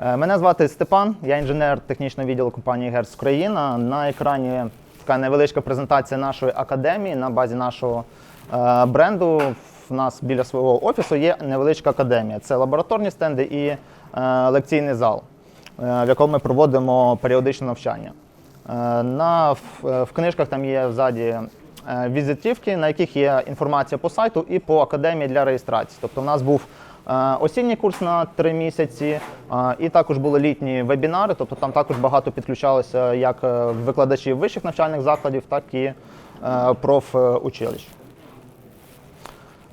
Е, Мене звати Степан, я інженер технічного відділу компанії Герц Україна. На екрані така невеличка презентація нашої академії на базі нашого е, бренду. В нас біля свого офісу є невеличка академія. Це лабораторні стенди і е, лекційний зал, в якому ми проводимо періодичне навчання. На, в, книжках там є ззаді візитівки, на яких є інформація по сайту і по академії для реєстрації. Тобто, в нас був осінній курс на три місяці, е, і також були літні вебінари. Тобто там також багато підключалося як е, викладачів вищих навчальних закладів, так і е, профучилищ.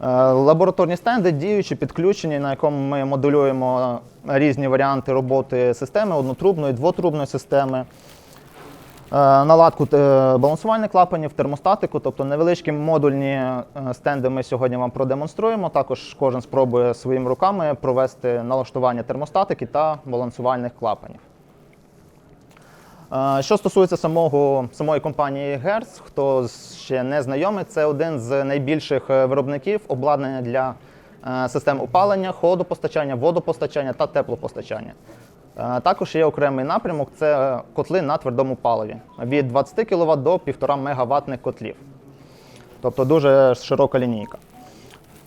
Е, Лабораторні стенди діючі, підключені, на якому ми моделюємо різні варіанти роботи системи однотрубної, двотрубної системи. Е, Наладку е, балансувальних клапанів, термостатику, тобто невеличкі модульні е, стенди ми сьогодні вам продемонструємо. Також кожен спробує своїми руками провести налаштування термостатики та балансувальних клапанів. Що стосується самого, самої компанії Hertz, хто ще не знайомий, це один з найбільших виробників обладнання для систем опалення, холодопостачання, водопостачання та теплопостачання. Е, Також є окремий напрямок це котли на твердому паливі від 20 кВт до 1,5 МВт котлів. Тобто дуже широка лінійка.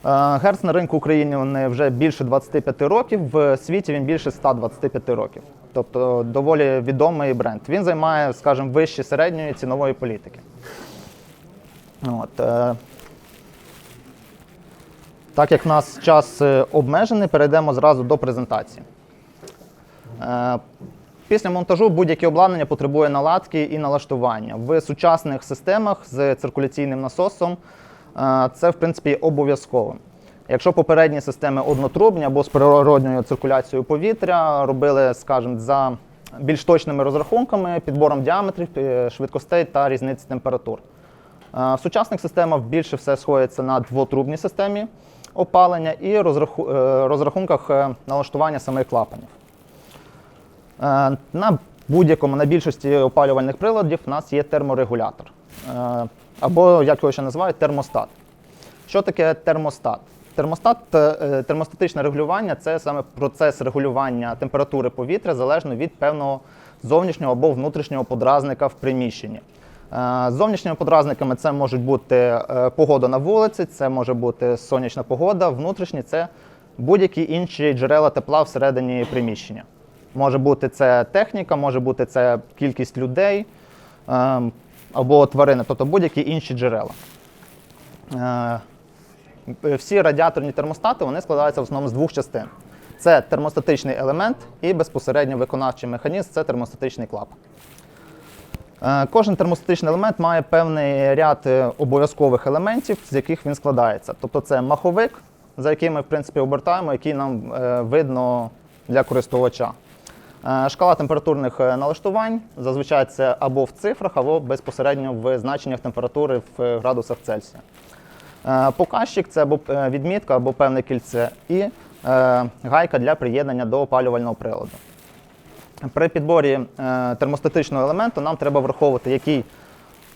Е, Герц на ринку України вже більше 25 років, в світі він більше 125 років. Тобто доволі відомий бренд. Він займає, скажімо, вище середньої цінової політики. От, е, так як в нас час обмежений, перейдемо зразу до презентації. Е, Після монтажу будь-яке обладнання потребує наладки і налаштування. В сучасних системах з циркуляційним насосом е, це, в принципі, обов'язково. Якщо попередні системи однотрубні або з природньою циркуляцією повітря робили, скажімо, за більш точними розрахунками, підбором діаметрів, швидкостей та різниці температур. Е, В сучасних системах більше все сходиться на двотрубній системі опалення і розрахунках налаштування самих клапанів. Е, На будь-якому, на більшості опалювальних приладів у нас є терморегулятор. Е, Або, як його ще називають, термостат. Що таке термостат? Термостат, е, термостатичне регулювання це саме процес регулювання температури повітря залежно від певного зовнішнього або внутрішнього подразника в приміщенні. Зовнішніми подразниками це можуть бути погода на вулиці, це може бути сонячна погода, внутрішні це будь-які інші джерела тепла всередині приміщення. Може бути це техніка, може бути це кількість людей ем, або тварини, тобто будь-які інші джерела. Е, Всі радіаторні термостати вони складаються в основному з двох частин: це термостатичний елемент і безпосередньо виконавчий механізм це термостатичний клапан. Е, Кожен термостатичний елемент має певний ряд е, обов'язкових елементів, з яких він складається. Тобто це маховик, за яким ми в принципі обертаємо, який нам видно для користувача. Е, Шкала температурних е, налаштувань зазвичай це або в цифрах, або безпосередньо в значеннях температури в е, градусах Цельсія. Показчик це або відмітка, або певне кільце, і гайка для приєднання до опалювального приладу. При підборі термостатичного елементу нам треба враховувати, який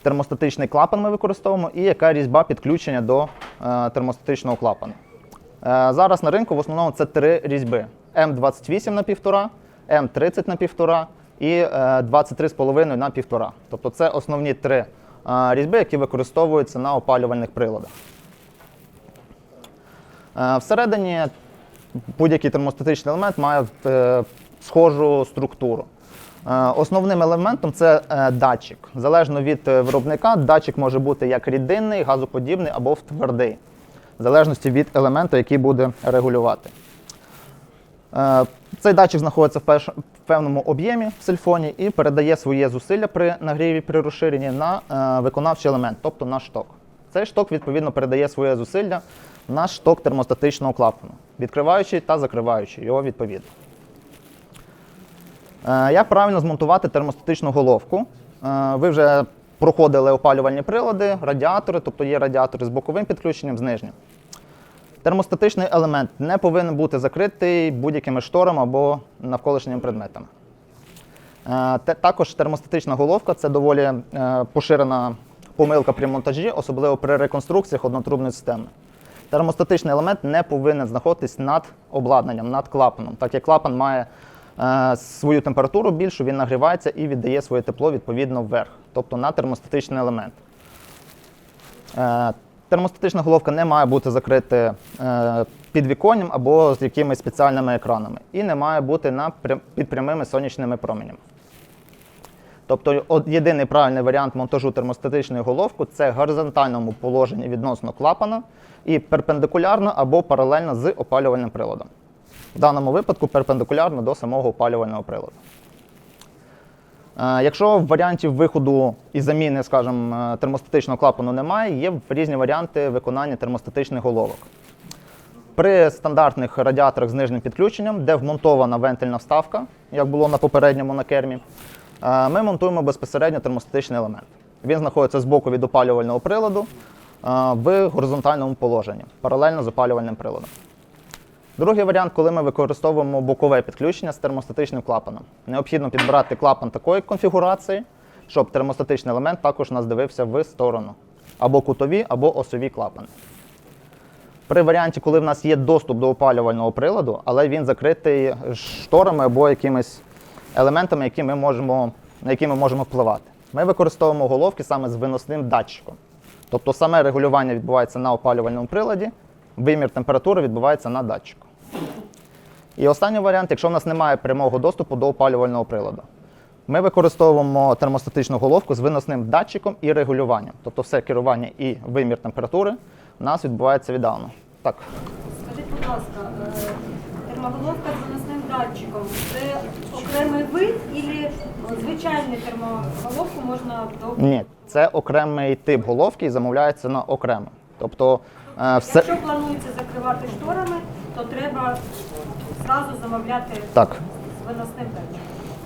термостатичний клапан ми використовуємо і яка різьба підключення до термостатичного клапану. Зараз на ринку в основному це три різьби: М28 на 1,5, М30 на 1,5 і е, 23,5 на 1,5. Тобто це основні три е, різьби, які використовуються на опалювальних приладах. Е, Всередині будь-який термостатичний елемент має е, схожу структуру. Е, Основним елементом це е, датчик. Залежно від е, виробника, датчик може бути як рідинний, газоподібний або твердий, в залежності від елементу, який буде регулювати. Е, Цей датчик знаходиться в певному об'ємі в сельфоні і передає своє зусилля при нагріві при розширенні на е, виконавчий елемент, тобто на шток. Цей шток відповідно передає своє зусилля на шток термостатичного клапану, відкриваючи та закриваючи його відповідно. Е, Як правильно змонтувати термостатичну головку? Ви вже проходили опалювальні прилади, радіатори, тобто є радіатори з боковим підключенням, з нижнім. Термостатичний елемент не повинен бути закритий будь-якими шторами або навколишніми предметами. Е, Також термостатична головка це доволі е, поширена помилка при монтажі, особливо при реконструкціях однотрубної системи. Термостатичний елемент не повинен знаходитись над обладнанням, над клапаном, так як клапан має е, свою температуру більшу, він нагрівається і віддає своє тепло відповідно вверх, тобто на термостатичний елемент. Термостатична головка не має бути закрита е, під віконням або з якимись спеціальними екранами, і не має бути під прямими сонячними променями. Тобто єдиний правильний варіант монтажу термостатичної головки це в горизонтальному положенні відносно клапана і перпендикулярно або паралельно з опалювальним приладом. В даному випадку перпендикулярно до самого опалювального приладу. Е, Якщо варіантів виходу і заміни, скажімо, е, термостатичного клапану немає, є різні варіанти виконання термостатичних головок. При стандартних радіаторах з нижнім підключенням, де вмонтована вентильна вставка, як було на попередньому на кермі, е, ми монтуємо безпосередньо термостатичний елемент. Він знаходиться збоку від опалювального приладу в горизонтальному положенні, паралельно з опалювальним приладом. Другий варіант, коли ми використовуємо бокове підключення з термостатичним клапаном. Необхідно підбирати клапан такої конфігурації, щоб термостатичний елемент також нас дивився в сторону. Або кутові, або осові клапани. При варіанті, коли в нас є доступ до опалювального приладу, але він закритий шторами або якимись елементами, які ми можемо, на які ми можемо впливати. Ми використовуємо головки саме з виносним датчиком. Тобто саме регулювання відбувається на опалювальному приладі, вимір температури відбувається на датчику. І останній варіант, якщо в нас немає прямого доступу до опалювального приладу. Ми використовуємо термостатичну головку з виносним датчиком і регулюванням. Тобто все керування і вимір температури у нас відбувається віддалено. Так. Скажіть, будь ласка, е, термоголовка з виносним датчиком це окремий вид і звичайну термоголовку можна Ні, це окремий тип головки і замовляється на окремо. Тобто все. Якщо планується закривати шторами, то треба зразу замовляти Так. з виносним датчиком.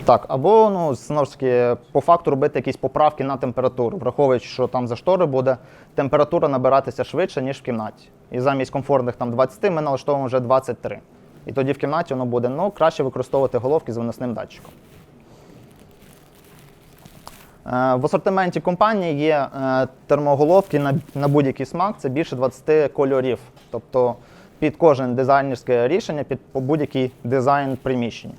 Так, або ну знову ж таки по факту робити якісь поправки на температуру, враховуючи, що там за штори буде температура набиратися швидше, ніж в кімнаті. І замість комфортних там 20 ми налаштовуємо вже 23. І тоді в кімнаті воно буде ну, краще використовувати головки з виносним датчиком. Е, В асортименті компанії є е, термоголовки на, на будь-який смак, це більше 20 кольорів. Тобто під кожен дизайнерське рішення, під будь-який дизайн приміщення.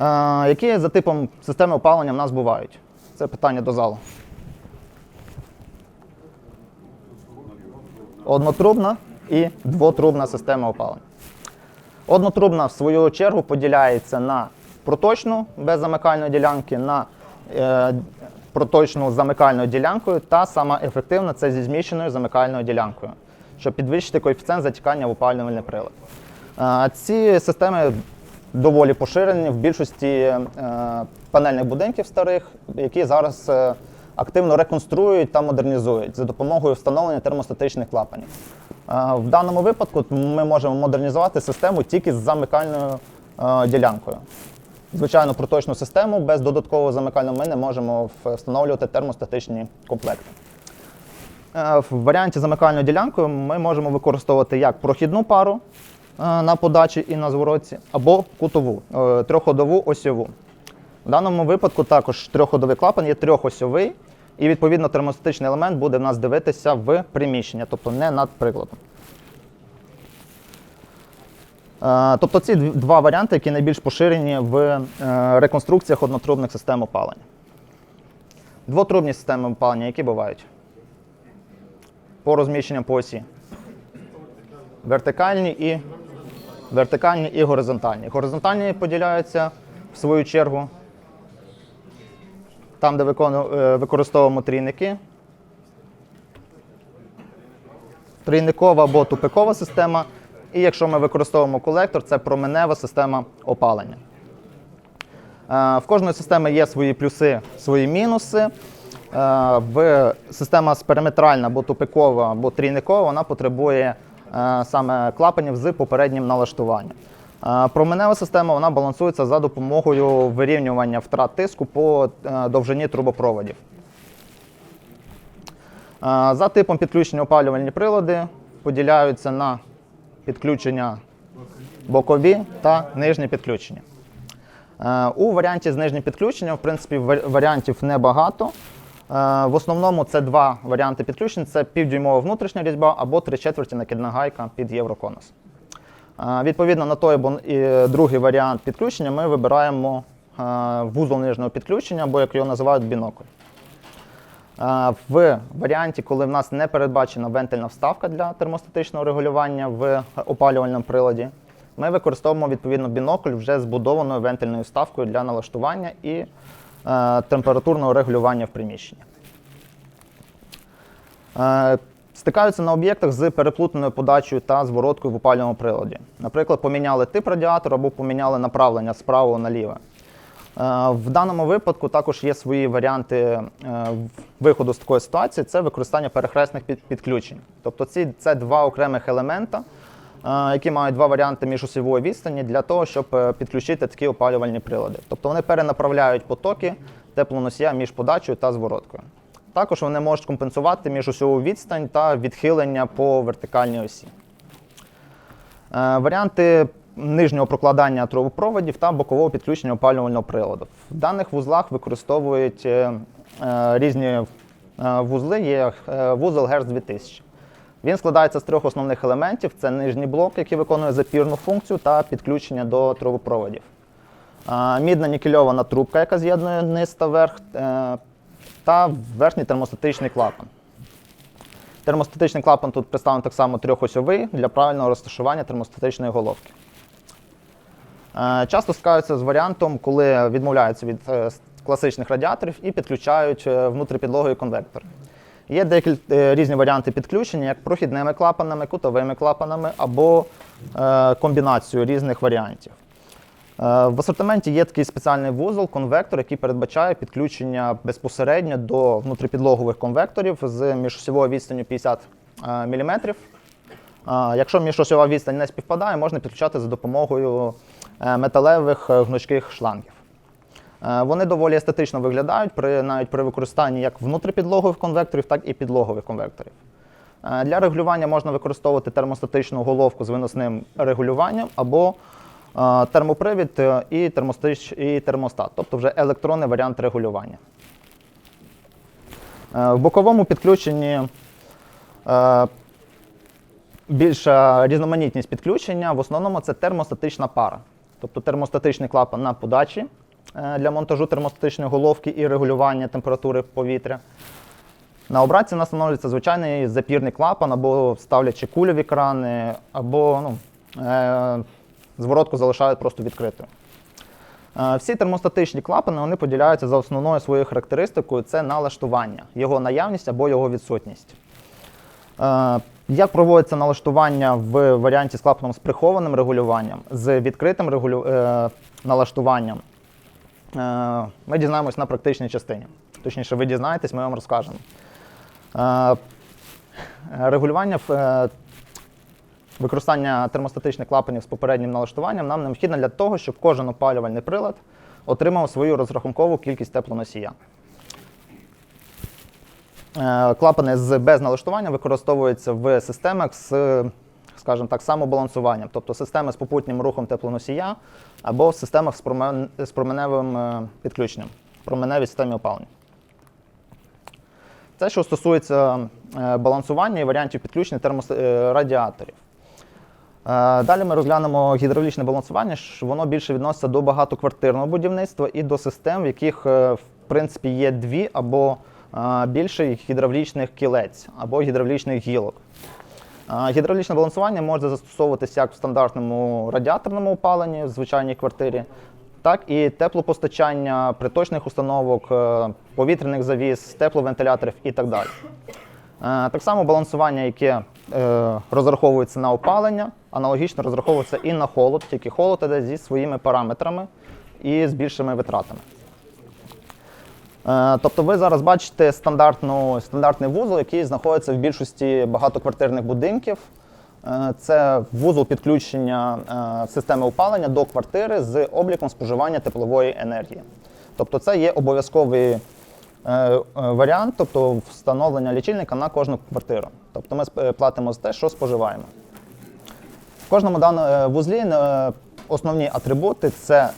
Е, Які за типом системи опалення в нас бувають? Це питання до залу. Однотрубна і двотрубна система опалення. Однотрубна, в свою чергу, поділяється на проточну без замикальної ділянки, на проточну замикальною ділянкою та сама ефективна це зі зміщеною замикальною ділянкою, щоб підвищити коефіцієнт затікання в опалювальний прилад. Е, ці системи доволі поширені в більшості е, панельних будинків старих, які зараз е, активно реконструюють та модернізують за допомогою встановлення термостатичних клапанів. Е, В даному випадку ми можемо модернізувати систему тільки з замикальною е, ділянкою. Звичайно, проточну систему без додаткового замикального ми не можемо встановлювати термостатичні комплекти. Е, В варіанті замикальною ділянкою ми можемо використовувати як прохідну пару е, на подачі і на зворотці, або кутову, е, трьохходову осьову. В даному випадку також трьохходовий клапан є трьохосьовий, і відповідно термостатичний елемент буде в нас дивитися в приміщення, тобто не над приладом. Е, Тобто ці два варіанти, які найбільш поширені в е, реконструкціях однотрубних систем опалення. Двотрубні системи опалення, які бувають? По розміщенням по осі. Вертикальні і вертикальні і горизонтальні. Горизонтальні поділяються в свою чергу. Там, де е, використовуємо трійники. Трійникова або тупикова система. І якщо ми використовуємо колектор, це променева система опалення. Е, В кожної системи є свої плюси, свої мінуси. Е, В система периметральна або тупикова, або трійникова, вона потребує е, саме клапанів з попереднім налаштуванням. Променева система вона балансується за допомогою вирівнювання втрат тиску по довжині трубопроводів. За типом підключення опалювальні прилади поділяються на підключення бокові та нижні підключення. Е, У варіанті з нижнім підключенням, в принципі, варіантів небагато. Е, В основному це два варіанти підключень: це півдюймова внутрішня різьба або три четверті накидна гайка під євроконус. Е, Відповідно на той або другий варіант підключення ми вибираємо вузол нижнього підключення, або як його називають бінокль. В варіанті, коли в нас не передбачена вентильна вставка для термостатичного регулювання в опалювальному приладі, ми використовуємо відповідно бінокль вже з будованою вентильною вставкою для налаштування і е, температурного регулювання в приміщенні. Е, Стикаються на об'єктах з переплутаною подачею та звороткою в опалювальному приладі. Наприклад, поміняли тип радіатора або поміняли направлення з правого на ліве. Е, В даному випадку також є свої варіанти е, виходу з такої ситуації це використання перехресних підключень. Тобто ці, це два окремих елемента, е, які мають два варіанти міжосьової відстані для того, щоб підключити такі опалювальні прилади. Тобто вони перенаправляють потоки теплоносія між подачею та звороткою. Також вони можуть компенсувати міжосьову відстань та відхилення по вертикальній осі. Варіанти нижнього прокладання трубопроводів та бокового підключення опалювального приладу. В даних вузлах використовують е, е, різні е, вузли. Є вузол Герц 2000. Він складається з трьох основних елементів: це нижній блок, який виконує запірну функцію та підключення до трубопроводів. Мідна нікельована трубка, яка з'єднує низ та верх, та верхній термостатичний клапан. Термостатичний клапан тут представлений так само трьохосьовий для правильного розташування термостатичної головки. Е, Часто стикаються з варіантом, коли відмовляються від е, класичних радіаторів і підключають е, внутріпідлоговий конвектор. Є декілька різні варіанти підключення, як прохідними клапанами, кутовими клапанами або комбінацією різних варіантів. В асортименті є такий спеціальний вузол, конвектор, який передбачає підключення безпосередньо до внутріпідлогових конвекторів з міжосьовою відстанню 50 мм. Якщо міжосьова відстань не співпадає, можна підключати за допомогою металевих е, гнучких шлангів. Е, Вони доволі естетично виглядають при, навіть при використанні як внутріпідлогових конвекторів, так і підлогових конвекторів. Е, Для регулювання можна використовувати термостатичну головку з виносним регулюванням або е, термопривід е, і, термостат, тобто вже електронний варіант регулювання. Е, В боковому підключенні е, більша різноманітність підключення. В основному це термостатична пара, тобто термостатичний клапан на подачі е, для монтажу термостатичної головки і регулювання температури повітря. На обратці у нас встановлюється звичайний запірний клапан, або ставлячи кульові крани, або ну, е, зворотку залишають просто відкритою. Е, Всі термостатичні клапани вони поділяються за основною своєю характеристикою це налаштування, його наявність або його відсутність. Е, Як проводиться налаштування в варіанті з клапаном з прихованим регулюванням, з відкритим регулю... е, налаштуванням, е, ми дізнаємось на практичній частині. Точніше, ви дізнаєтесь, ми вам розкажемо. Регулювання використання термостатичних клапанів з попереднім налаштуванням нам необхідно для того, щоб кожен опалювальний прилад отримав свою розрахункову кількість теплоносія. Е, Клапани з без налаштування використовуються в системах з, скажімо так, самобалансуванням, тобто системи з попутнім рухом теплоносія або в системах з промен- з променевим е, підключенням, променевій системі опалення. Це що стосується е, балансування і варіантів підключення термос... радіаторів. Далі ми розглянемо гідравлічне балансування. що Воно більше відноситься до багатоквартирного будівництва і до систем, в яких в принципі є дві або більше гідравлічних кілець або гідравлічних гілок. Гідравлічне балансування може застосовуватися як в стандартному радіаторному опаленні в звичайній квартирі, так і теплопостачання приточних установок, е, повітряних завіс, тепловентиляторів і так далі. Е, Так само балансування, яке е, розраховується на опалення, аналогічно розраховується і на холод, тільки холод іде зі своїми параметрами і з більшими витратами. Е, Тобто ви зараз бачите стандартну, стандартний вузол, який знаходиться в більшості багатоквартирних будинків. Е, Це вузол підключення е, системи опалення до квартири з обліком споживання теплової енергії. Тобто це є обов'язковий варіант, тобто встановлення лічильника на кожну квартиру. Тобто ми платимо за те, що споживаємо. В кожному даному вузлі основні атрибути це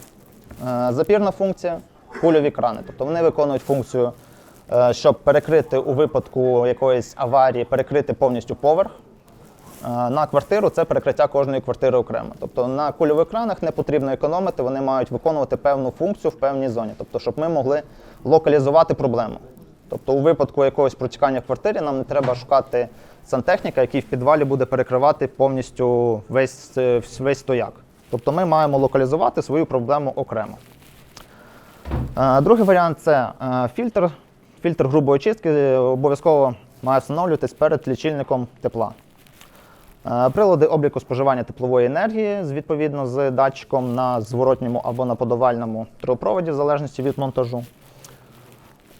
запірна функція, кульові крани. Тобто вони виконують функцію, е, щоб перекрити у випадку якоїсь аварії, перекрити повністю поверх. е, на квартиру це перекриття кожної квартири окремо. Тобто на кульових кранах не потрібно економити, вони мають виконувати певну функцію в певній зоні, тобто, щоб ми могли локалізувати проблему. Тобто, у випадку якогось протікання в квартирі нам не треба шукати сантехніка, який в підвалі буде перекривати повністю весь, е, весь стояк. Тобто ми маємо локалізувати свою проблему окремо. Другий варіант це фільтр. Фільтр грубої очистки е, обов'язково має встановлюватись перед лічильником тепла. Прилади обліку споживання теплової енергії відповідно з датчиком на зворотньому або на подавальному трубопроводі, в залежності від монтажу.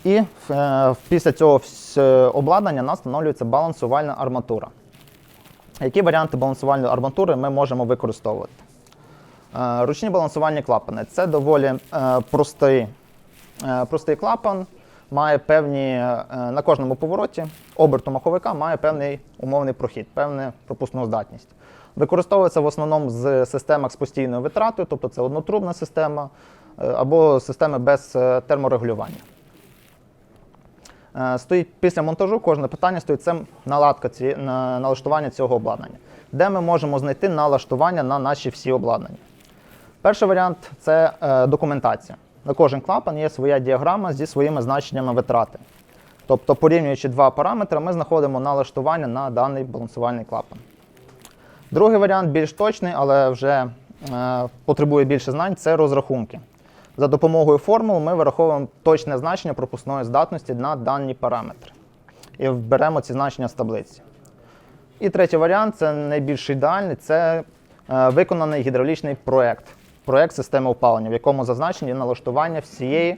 І е, після цього е, обладнання у нас встановлюється балансувальна арматура. Які варіанти балансувальної арматури ми можемо використовувати? Е, Ручні балансувальні клапани це доволі е, простий, е, простий клапан, має певні на кожному повороті оберту маховика має певний умовний прохід, певну пропускну здатність. Використовується в основному з системах з постійною витратою, тобто це однотрубна система або системи без терморегулювання. Стоїть після монтажу кожне питання стоїть це наладка ці, налаштування цього обладнання, де ми можемо знайти налаштування на наші всі обладнання. Перший варіант це е, документація. На кожен клапан є своя діаграма зі своїми значеннями витрати. Тобто, порівнюючи два параметри, ми знаходимо налаштування на даний балансувальний клапан. Другий варіант більш точний, але вже е, потребує більше знань це розрахунки. За допомогою формул ми вираховуємо точне значення пропускної здатності на дані параметри. І беремо ці значення з таблиці. І третій варіант це найбільш ідеальний це е, виконаний гідравлічний проєкт. Проєкт системи опалення, в якому зазначені налаштування всієї,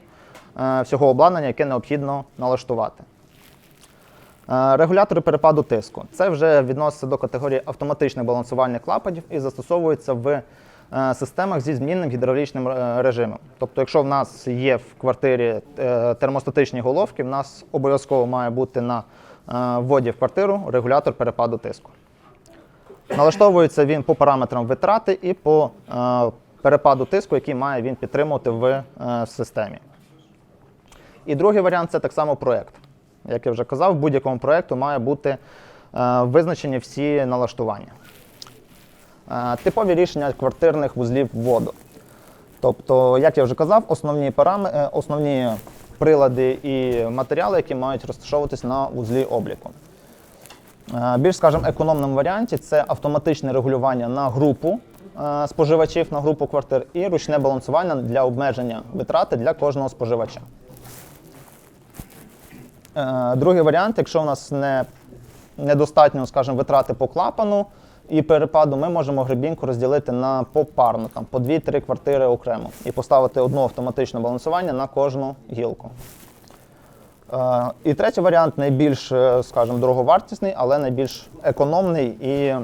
е, всього обладнання, яке необхідно налаштувати. Е, Регулятори перепаду тиску. Це вже відноситься до категорії автоматичних балансувальних клапанів і застосовується в е, системах зі змінним гідравлічним режимом. Тобто, якщо в нас є в квартирі термостатичні головки, в нас обов'язково має бути на вводі в квартиру регулятор перепаду тиску. Налаштовується він по параметрам витрати і по перепаду тиску, який має він підтримувати в е, системі. І другий варіант це так само проєкт. Як я вже казав, в будь-якому проєкту має бути е, визначені всі налаштування. Е, типові рішення квартирних вузлів вводу. Тобто, як я вже казав, основні, парам... е, основні прилади і матеріали, які мають розташовуватись на вузлі обліку. Більш, скажімо, економному варіанті це автоматичне регулювання на групу споживачів, на групу квартир і ручне балансування для обмеження витрати для кожного споживача. Е, Другий варіант, якщо у нас не, недостатньо, скажімо, витрати по клапану і перепаду, ми можемо гребінку розділити на попарно, там, по 2-3 квартири окремо і поставити одне автоматичне балансування на кожну гілку. Е, І третій варіант найбільш, е, скажімо, дороговартісний, але найбільш економний і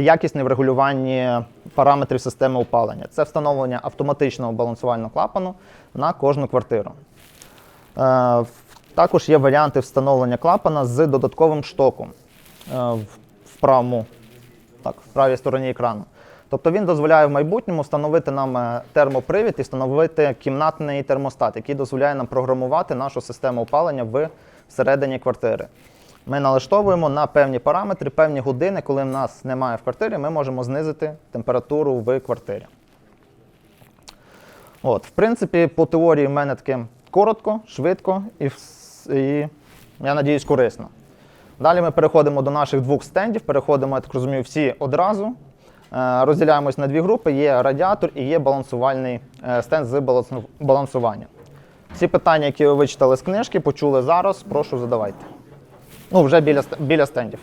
якісний в регулюванні параметрів системи опалення. Це встановлення автоматичного балансувального клапану на кожну квартиру. Е, Також є варіанти встановлення клапана з додатковим штоком е, в- правому, так, в правій стороні екрану. Тобто він дозволяє в майбутньому встановити нам е, термопривід і встановити кімнатний термостат, який дозволяє нам програмувати нашу систему опалення всередині квартири. Ми налаштовуємо на певні параметри, певні години, коли в нас немає в квартирі, ми можемо знизити температуру в квартирі. От, в принципі, по теорії в мене таке коротко, швидко і, і я надіюсь, корисно. Далі ми переходимо до наших двох стендів, переходимо, я так розумію, всі одразу. Е, Розділяємось на дві групи: є радіатор і є балансувальний е, стенд з балансу- балансуванням. Всі питання, які ви вичитали з книжки, почули зараз, прошу задавайте. Ну, вже біля, біля стендів.